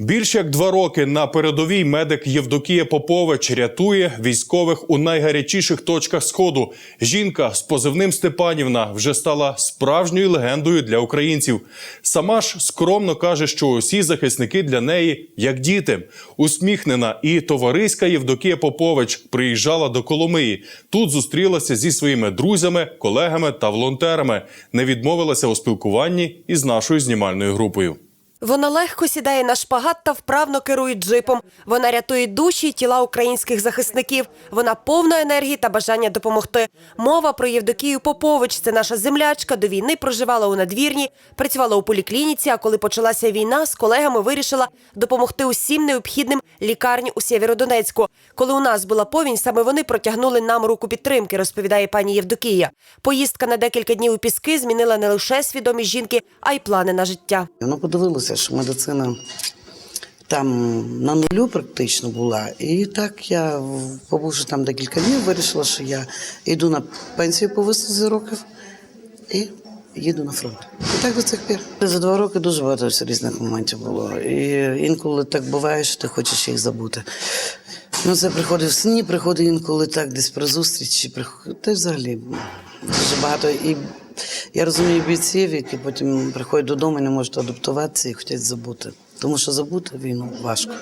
Більш як два роки на передовій медик Євдокія Попович рятує військових у найгарячіших точках сходу. Жінка з позивним Степанівна вже стала справжньою легендою для українців. Сама ж скромно каже, що усі захисники для неї як діти. Усміхнена і товариська Євдокія Попович приїжджала до Коломиї. Тут зустрілася зі своїми друзями, колегами та волонтерами. Не відмовилася у спілкуванні із нашою знімальною групою. Вона легко сідає на шпагат та вправно керує джипом. Вона рятує душі й тіла українських захисників. Вона повна енергії та бажання допомогти. Мова про Євдокію Попович. Це наша землячка. До війни проживала у надвірні, працювала у поліклініці. А коли почалася війна, з колегами вирішила допомогти усім необхідним лікарні у Сєвєродонецьку. Коли у нас була повінь, саме вони протягнули нам руку підтримки, розповідає пані Євдокія. Поїздка на декілька днів у піски змінила не лише свідомість жінки, а й плани на життя. Воно подивилося, що медицина там на нулю практично була. І так я, побувши там декілька днів, вирішила, що я йду на пенсію по вислузі років і їду на фронт. І так до цих пір. За два роки дуже багато різних моментів було. І інколи так буває, що ти хочеш їх забути. Ну, це приходить в сні, приходить інколи так, десь при зустрічі. приход- Та взагалі дуже багато. І я розумію бійців, які потім приходять додому і не можуть адаптуватися і хочуть забути. Тому що забути війну важко.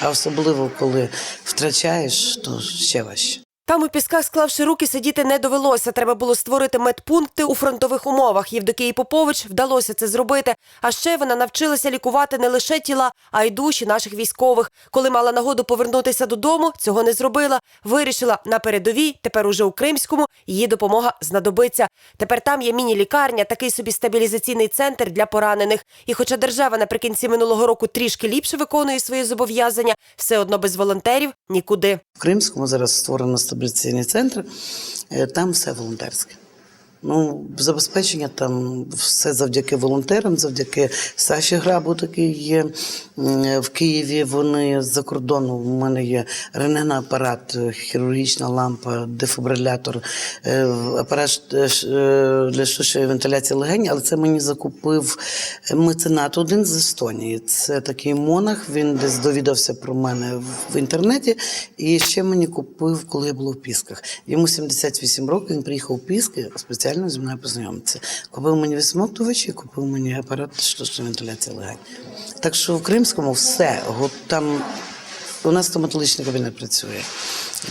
А особливо, коли втрачаєш, то ще важче. Там у пісках, склавши руки, сидіти не довелося. Треба було створити медпункти у фронтових умовах. Євдокії Попович вдалося це зробити. А ще вона навчилася лікувати не лише тіла, а й душі наших військових. Коли мала нагоду повернутися додому, цього не зробила. Вирішила на передовій, тепер уже у Кримському, її допомога знадобиться. Тепер там є міні-лікарня, такий собі стабілізаційний центр для поранених. І хоча держава наприкінці минулого року трішки ліпше виконує свої зобов'язання, все одно без волонтерів нікуди. В Кримському зараз створено стабілізаційний центр, е, там все волонтерське. Ну, забезпечення там все завдяки волонтерам, завдяки Саші Грабу, такий є в Києві. Вони з-за кордону. У мене є рентгеноапарат, е, хірургічна лампа, дефібрилятор, е, апарат е, е, для штучної вентиляції легень, але це мені закупив меценат один з Естонії. Це такий монах. Він десь довідався про мене в- в інтернеті. І ще мені купив, коли я була в Пісках. Йому 78 років. Він приїхав у Піски спеціально зі мною познайомитися. Купив мені висмоктувач і купив мені апарат штучної вентиляції легень. Так що в Кримському все там. У нас стоматологічний кабінет працює.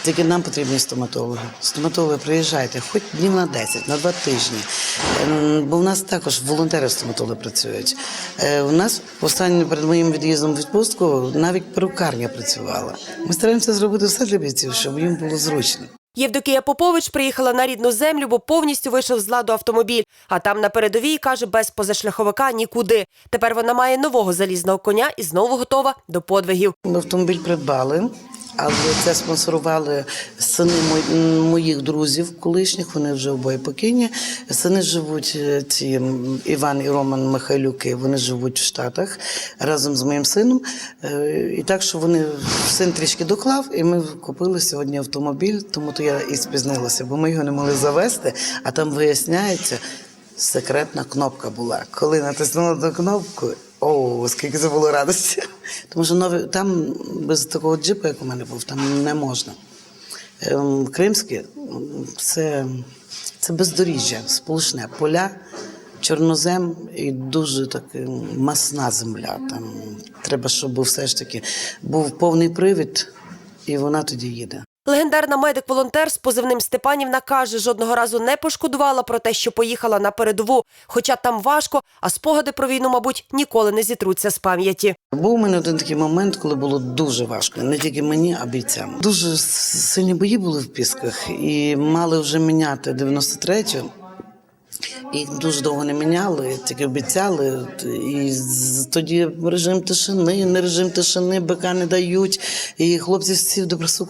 Тільки нам потрібні стоматологи. Стоматологи приїжджайте, хоч днів на 10, на 2 тижні. Ем, Бо в нас також волонтери стоматологи працюють. Е, У нас останнім перед моїм від'їздом в відпустку навіть перукарня працювала. Ми стараємося зробити все для бійців, щоб їм було зручно. Євдокія Попович приїхала на рідну землю, бо повністю вийшов з ладу автомобіль. А там на передовій каже, без позашляховика нікуди. Тепер вона має нового залізного коня і знову готова до подвигів. Ми автомобіль придбали, але це спонсорували сини моїх друзів колишніх. Вони вже обоє покійні. Сини живуть е, ці Іван і Роман Михайлюки. Вони живуть в Штатах разом з моїм сином. Е, І так, що вони син трішки доклав, і ми купили сьогодні автомобіль, тому то я і спізнилася, бо ми його не могли завести, а там виясняється. Секретна кнопка була. Коли натиснула на кнопку, о, скільки це було радості. Тому що нові, там без такого джипу, як у мене був, там не можна. Ем, Кримське це, це бездоріжжя, сплошне поля, чорнозем і дуже таки масна земля. Там треба, щоб все ж таки був повний привід, і вона тоді їде. Легендарна медик-волонтер з позивним Степанівна каже, жодного разу не пошкодувала про те, що поїхала на передову. Хоча там важко, а спогади про війну, мабуть, ніколи не зітруться з пам'яті. Був у мене один такий момент, коли було дуже важко, не тільки мені, а бійцям. Дуже сильні бої були в Пісках, і мали вже міняти 93-ю. І дуже довго не міняли, тільки обіцяли. І тоді режим тишини, не режим тишини, БК не дають. І хлопці всі в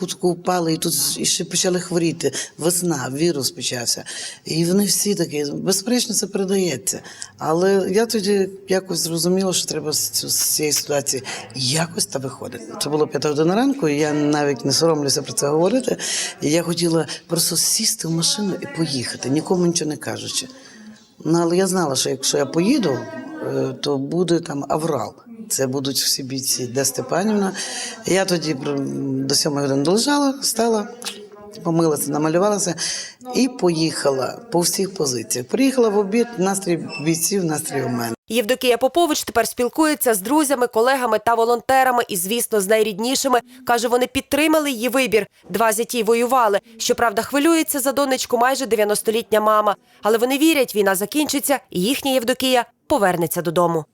таку впали, і тут і ще почали хворіти. Весна, вірус почався. І вони всі такі, безперечно, це передається. Але я тоді якось зрозуміла, що треба з цієї ситуації якось та виходити. Це було п'ята година ранку, і я навіть не соромлюся про це говорити. І я хотіла просто сісти в машину і поїхати, нікому нічого не кажучи. Ну, але я знала, що якщо я поїду, е, то буде там аврал. це будуть всі бійці, де Степанівна. Я тоді до сьомої години долежала, стала, помилася, намалювалася і поїхала по всіх позиціях. Приїхала в обід, настрій бійців, настрій у мене. Євдокія Попович тепер спілкується з друзями, колегами та волонтерами і, звісно, з найріднішими. Каже, вони підтримали її вибір. Два зяті воювали. Щоправда, хвилюється за донечку майже 90-літня мама. Але вони вірять, війна закінчиться, і їхня Євдокія повернеться додому.